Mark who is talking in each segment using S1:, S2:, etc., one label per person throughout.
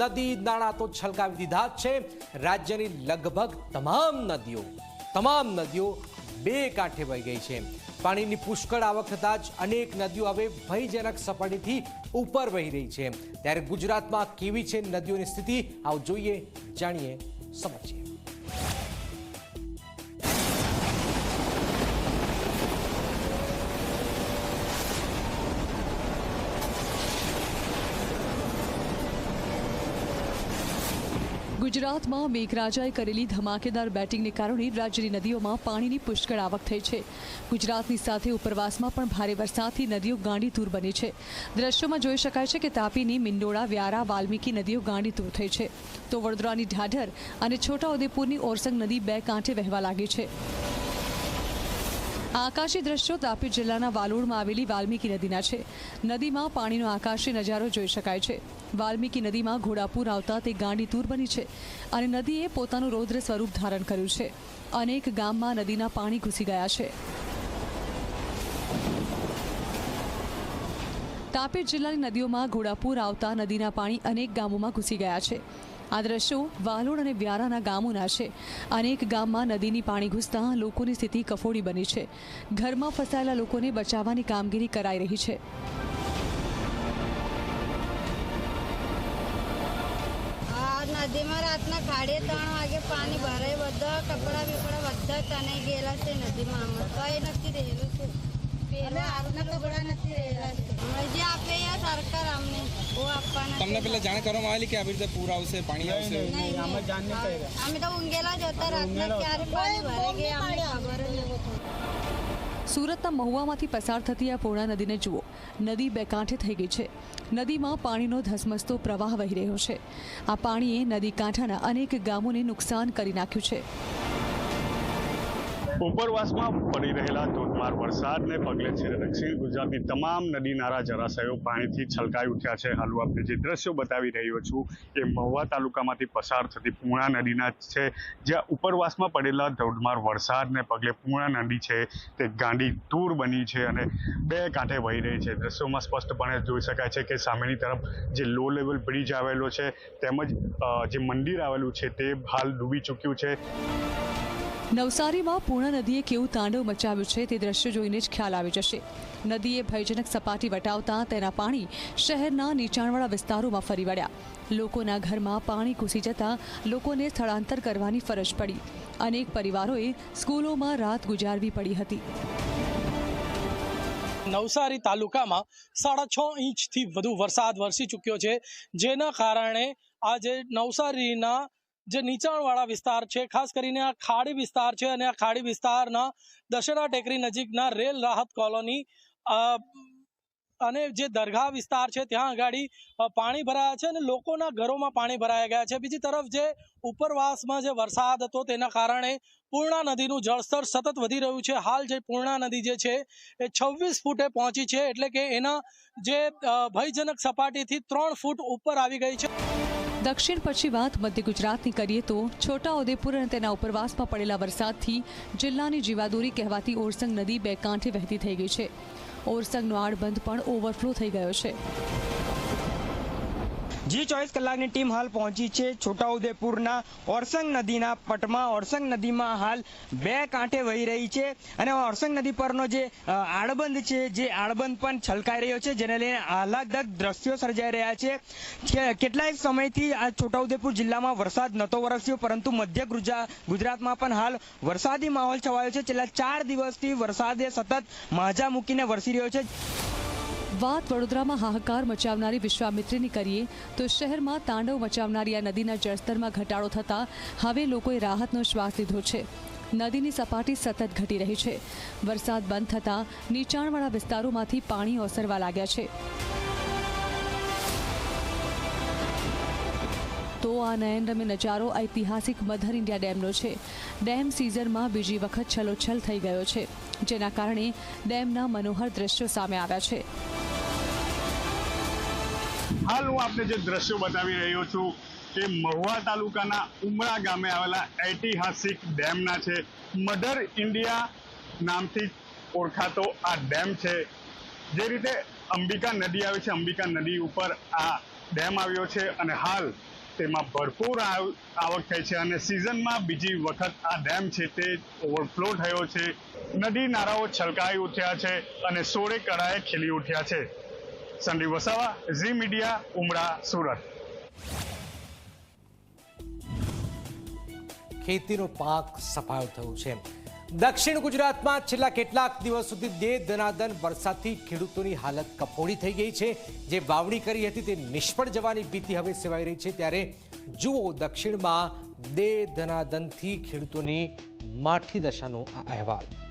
S1: નદી નાળા તો છલકાવી દીધા જ છે. રાજ્યની લગભગ તમામ નદીઓ તમામ નદીઓ બે કાંઠે વહી ગઈ છે. પાણીની પુષ્કળ આવક થતાં જ અનેક નદીઓ હવે ભયજનક સપાટીથી ઉપર વહી રહી છે. ત્યારે ગુજરાતમાં કેવી છે નદીઓની સ્થિતિ, આવું જોઈએ, જાણીએ સમજીએ
S2: ગુજરાતમાં મેઘરાજાએ કરેલી ધમાકેદાર બેટિંગને કારણે રાજ્યની નદીઓમાં પાણીની પુષ્કળ આવક થઈ છે. ગુજરાતની સાથે ઉપરવાસમાં પણ ભારે વરસાદથી નદીઓ ગાંડીતૂર બની છે. દ્રશ્યોમાં જોઈ શકાય છે કે તાપીની મિંડોળા, વ્યારા, વાલ્મીકી નદીઓ ગાંડીતૂર થઈ છે. તો વડોદરાની ઢાઢર અને છોટાઉદેપુરની ઓરસંગ નદી બે કાંઠે વહેવા લાગી છે. આકાશી દ્રશ્યો તાપી જિલ્લાના વાલોડમાં આવેલી વાલ્મીકી નદીના છે. નદીમાં પાણીનો આકાશી નજારો જોઈ શકાય છે. વાલ્મીકી નદીમાં ઘોડાપુર આવતા તે ગાંડીતૂર બની છે અને નદીએ પોતાનું રૌદ્ર સ્વરૂપ ધારણ કર્યું છે. અનેક ગામમાં નદીના પાણી ઘૂસી ગયા છે. તાપી જિલ્લાની નદીઓમાં ઘોડાપુર આવતા નદીના પાણી અનેક ગામોમાં ઘૂસી ગયા છે. આ દ્રશ્યો વાલોડ અને વ્યારાના ગામોના છે. અનેક ગામમાં નદીની પાણી ઘૂસતા લોકોની સ્થિતિ કફોડી બની છે. ઘરમાં ફસાયેલા લોકોને બચાવવાની કામગીરી કરાઈ રહી છે.
S3: નદીમાં રાતના ખાડે ત્રણ વાગે પાણી ભરાય. બધા કપડા બીપડા બધા તણાઈ ગયેલા છે નદીમાં. આમાં કઈ નથી રહેલું છે પહેલા હાથના કપડા નથી રહેલા છે. જે આપે સરકાર અમને ઓ આપવાના
S4: તમને પેલા જાણ કરવામાં આવેલી કે આવી રીતે પૂર આવશે પાણી આવશે?
S3: નહીં, નહીં. અમે તો ઊંઘેલા જ હતા રાતના ક્યારે પાણી ભરાઈ ગયા અમને ખબર જ નથી.
S2: સુરતના મહુવામાંથી પસાર થતી આ પૂર્ણા નદીને જુઓ. નદી બે કાંઠે થઈ ગઈ છે. નદીમાં પાણીનો ધસમસતો પ્રવાહ વહી રહ્યો છે. આ પાણીએ નદી કાંઠાના અનેક ગામોને નુકસાન કરી નાખ્યું છે.
S5: ઉપરવાસમાં પડી રહેલા ધોધમાર વરસાદને પગલે છે દક્ષિણ ગુજરાતની તમામ નદી, નાળા, જળાશયો પાણીથી છલકાઈ ઉઠ્યા છે. હાલ આપણે જે દ્રશ્યો બતાવી રહ્યો છું એ મહુવા તાલુકામાંથી પસાર થતી પૂર્ણા નદીના છે. જ્યાં ઉપરવાસમાં પડેલા ધોધમાર વરસાદને પગલે પૂર્ણા નદી છે તે ગાંડી તૂર બની છે અને બે કાંઠે વહી રહી છે. દ્રશ્યોમાં સ્પષ્ટપણે જોઈ શકાય છે કે સામેની તરફ જે લો લેવલ બ્રિજ આવેલો છે તેમજ જે મંદિર આવેલું છે તે હાલ ડૂબી ચૂક્યું છે.
S2: નવસારીમાં પૂર્ણ નદીએ કેવું તાંડવ મચાવ્યું છે તે દ્રશ્ય જોઈને જ ખ્યાલ આવી જશે. નદીએ ભયજનક સપાટી વટાવતા તેના પાણી શહેરના નીચાણવાળા વિસ્તારોમાં ફરી વળ્યા. લોકોના ઘરમાં પાણી ઘૂસી જતા લોકોને સ્થળાંતર કરવાની ફરજ પડી. અનેક પરિવારોએ સ્કૂલોમાં રાત ગુજારવી પડી હતી.
S6: નવસારી તાલુકામાં સાડા છ ઇંચથી વધુ વરસાદ વરસી ચૂક્યો છે. જેના કારણે આજે નવસારીના જે નીચાણવાળા વિસ્તાર છે, ખાસ કરીને આ ખાડી વિસ્તાર છે અને આ ખાડી વિસ્તારના દશેરા ટેકરી નજીકના રેલ રાહત કોલોની અને જે દરગાહ વિસ્તાર છે, ત્યાં આગળ પાણી ભરાયા છે અને લોકોના ઘરોમાં પાણી ભરાયા ગયા છે. બીજી તરફ જે ઉપરવાસમાં જે વરસાદ હતો તેના કારણે પૂર્ણા નદીનું જળસ્તર સતત વધી રહ્યું છે. હાલ જે પૂર્ણા નદી જે છે એ છવ્વીસ ફૂટે પહોંચી છે, એટલે કે એના જે ભયજનક સપાટીથી ત્રણ ફૂટ ઉપર આવી ગઈ છે.
S2: દક્ષિણ પછી વાત મધ્ય ગુજરાતની કરીએ તો છોટાઉદેપુર અને તેના ઉપરવાસમાં પડેલા વરસાદથી જિલ્લાની જીવાદોરી કહેવાતી ઓરસંગ નદી બે કાંઠે વહેતી થઈ ગઈ છે. ઓરસંગનો આડબંધ પણ ઓવરફ્લો થઈ ગયો છે.
S7: જી ચોવીસ કલાકની ટીમ હાલ પહોંચી છે. છોટાઉદેપુરના ઓરસંગ નદીના પટમાં, ઓરસંગ નદીમાં હાલ બે કાંઠે વહી રહી છે અને ઓરસંગ નદી પરનો જે આડબંધ છે, જે આડબંધ પણ છલકાઈ રહ્યો છે, જેને લઈને આહલાદક દ્રશ્યો સર્જાઈ રહ્યા છે. કેટલાય સમયથી આ છોટાઉદેપુર જિલ્લામાં વરસાદ નહોતો વરસ્યો, પરંતુ મધ્ય ગુજરા- ગુજરાતમાં પણ હાલ વરસાદી માહોલ છવાયો છે. છેલ્લા ચાર દિવસથી વરસાદે સતત માજા મૂકીને વરસી રહ્યો છે.
S2: વાત વડોદરામાં હાહાકાર મચાવનારી વિશ્વામિત્રીની કરીએ તો શહેરમાં તાંડવ મચાવનારી આ નદીના જળસ્તરમાં ઘટાડો થતાં હવે લોકોએ રાહતનો શ્વાસ લીધો છે. નદીની સપાટી સતત ઘટી રહી છે. વરસાદ બંધ થતાં નીચાણવાળા વિસ્તારોમાંથી પાણી ઓસરવા લાગ્યા છે. તો આ નયનરમ્ય નજારો ઐતિહાસિક મધર ઇન્ડિયા ડેમનો છે. ડેમ સિઝનમાં બીજી વખત છલોછલ થઈ ગયો છે, જેના કારણે ડેમના મનોહર દ્રશ્યો સામે આવ્યા છે.
S5: હાલ હું આપને જે દ્રશ્યો બતાવી રહ્યો છું એ મહુવા તાલુકાના ઉમરા ગામે આવેલા ઐતિહાસિક ડેમના છે. મધર ઇન્ડિયા નામથી ઓળખાતો આ ડેમ છે. જે રીતે અંબિકા નદી આવે છે, અંબિકા નદી ઉપર આ ડેમ આવ્યો છે અને હાલ તેમાં ભરપૂર આવ- આવક થઈ છે અને સિઝનમાં બીજી વખત આ ડેમ છે તે ઓવરફ્લો થયો છે. નદી નારાઓ છલકાઈ ઉઠ્યા છે અને સોળે કળાએ ખીલી ઉઠ્યા છે. Sandeep Vasava, Zee media, Umra, Surat.
S1: ખેતીનો પાક સફાયો થયો છે. દક્ષિણ ગુજરાતમાં છેલ્લા કેટલાક દિવસ સુધી દે દનાદન વરસાદથી ખેડૂતોની હાલત કફોડી થઈ ગઈ છે. જે વાવણી કરી હતી તે નિષ્ફળ જવાની ભીતિ હવે સેવાઈ રહી છે. ત્યારે જુઓ દક્ષિણમાં દે દનાદનથી ખેડૂતોની માઠી દશાનો આ અહેવાલ.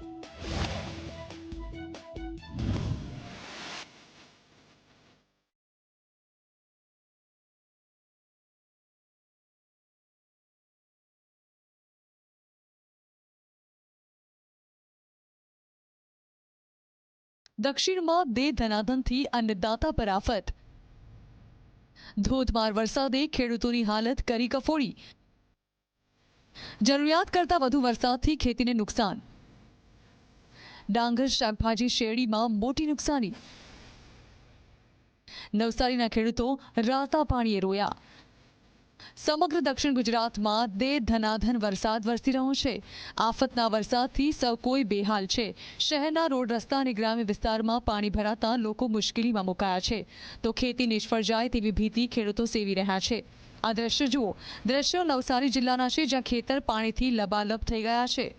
S2: દક્ષિણમાં દે ધનાધનથી અન્નદાતા પર આફત. ધોધમાર વરસાદે ખેડૂતોની હાલત કરી કફોડી. જરૂરિયાત કરતાં વધુ વરસાદથી ખેતીને નુકસાન. ડાંગર શાકભાજી શેરડીમાં મોટી નુકસાની. નવસારીના ખેડૂતો રાતા પાણીએ રોયા. સમગ્ર દક્ષિણ ગુજરાતમાં દે ધનાધન વરસાદ વરસી રહ્યો છે. આફતના વરસાદથી સૌ કોઈ બેહાલ છે. શહેરના રોડ રસ્તા અને ગ્રામ્ય વિસ્તારમાં પાણી ભરાતા લોકો મુશ્કેલીમાં મુકાયા છે. તો ખેતી નિષ્ફળ જાય તેવી ભીતિ ખેડૂતો સેવી રહ્યા છે. આ દ્રશ્ય જુઓ. દ્રશ્યો નવસારી જિલ્લાના છે જ્યાં ખેતર પાણીથી લબાલબ થઈ ગયા છે.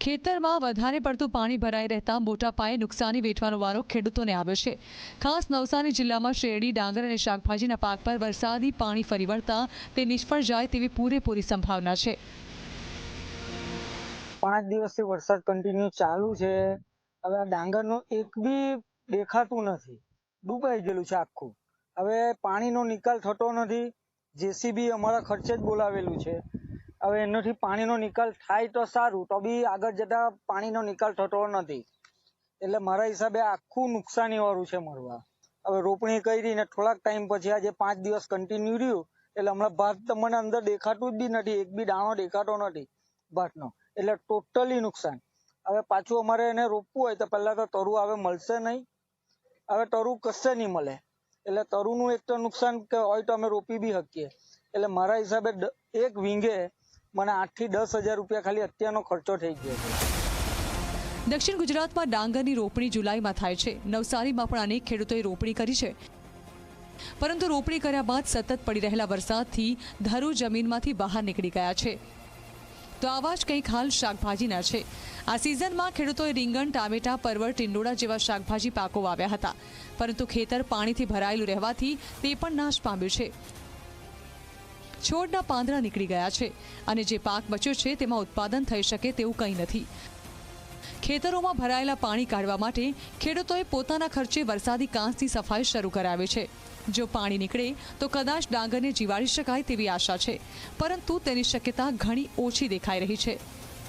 S2: ખેતરમાં વધારે પડતું પાણી ભરાઈ રહેતા મોટા પાયે નુકસાની વેઠવાનો વારો ખેડૂતોને આવ્યો છે. ખાસ નવસારી જિલ્લામાં શેરડી, ડાંગર અને શાકભાજીના પાક પર વરસાદી પાણી ફરી વળતા તે નિષ્ફળ જાય તેવી પૂરેપૂરી સંભાવના છે.
S8: પાંચ દિવસથી વરસાદ કન્ટિન્યુ ચાલુ છે. હવે ડાંગરનું એક બી દેખાતું નથી. ડૂબાઈ ગયેલું છે આખું. હવે પાણીનો નિકાલ થતો નથી. જેસીબી અમારા ખર્ચે જ બોલાવેલું છે. હવે એનાથી પાણીનો નિકાલ થાય તો સારું, તો બી આગળ જતા પાણીનો નિકાલ થતો નથી. એટલે મારા હિસાબે આખું નુકસાનીવાળું છે મરવા હવે રોપણી કરી ને થોડાક ટાઈમ પછી આજે પાંચ દિવસ કન્ટિન્યુ રહ્યું, એટલે હમણાં ભાત તમને અંદર દેખાતું જ બી નથી, એક બી દાણો દેખાતો નથી ભાતનો. એટલે ટોટલી નુકસાન. હવે પાછું અમારે એને રોપવું હોય તો પહેલાં તો તરુ હવે મળશે નહીં. હવે તરુ કશે નહીં મળે. એટલે તરુનું એક તો નુકસાન કે હોય તો અમે રોપી બી શકીએ. એટલે મારા હિસાબે એક વીંઘે મને આઠથી દસ હજાર રૂપિયા ખાલી અત્યારનો ખર્ચો થઈ ગયો છે.
S2: દક્ષિણ ગુજરાતમાં ડાંગરની રોપણી જુલાઈમાં થાય છે. નવસારીમાં પણ અનેક ખેડૂતોએ રોપણી કરી છે. પરંતુ રોપણી કર્યા બાદ સતત પડી રહેલા વરસાદથી ધરો જમીનમાંથી બહાર નીકળી ગયા છે. તો આવા જ કંઈક હાલ શાકભાજીના છે. આ સિઝનમાં ખેડૂતોએ રીંગણ, ટામેટા, પરવળ, ટીંડોળા જેવા શાકભાજી પાકો વાવ્યા હતા. પરંતુ ખેતર પાણીથી ભરાયેલું રહેવાથી તે પણ નાશ પામ્યું છે. છોડના પાંદડા નીકળી ગયા છે અને જે પાક બચ્યો છે તેમાં ઉત્પાદન થઈ શકે તેવું કંઈ નથી. ખેતરોમાં ભરાયેલા પાણી કાઢવા માટે ખેડૂતોએ પોતાના ખર્ચે વરસાદી કાંસની સફાઈ શરૂ કરાવી છે. જો પાણી નીકળે તો કદાચ ડાંગરને જીવાડી શકાય તેવી આશા છે, પરંતુ તેની શક્યતા ઘણી ઓછી દેખાઈ રહી છે.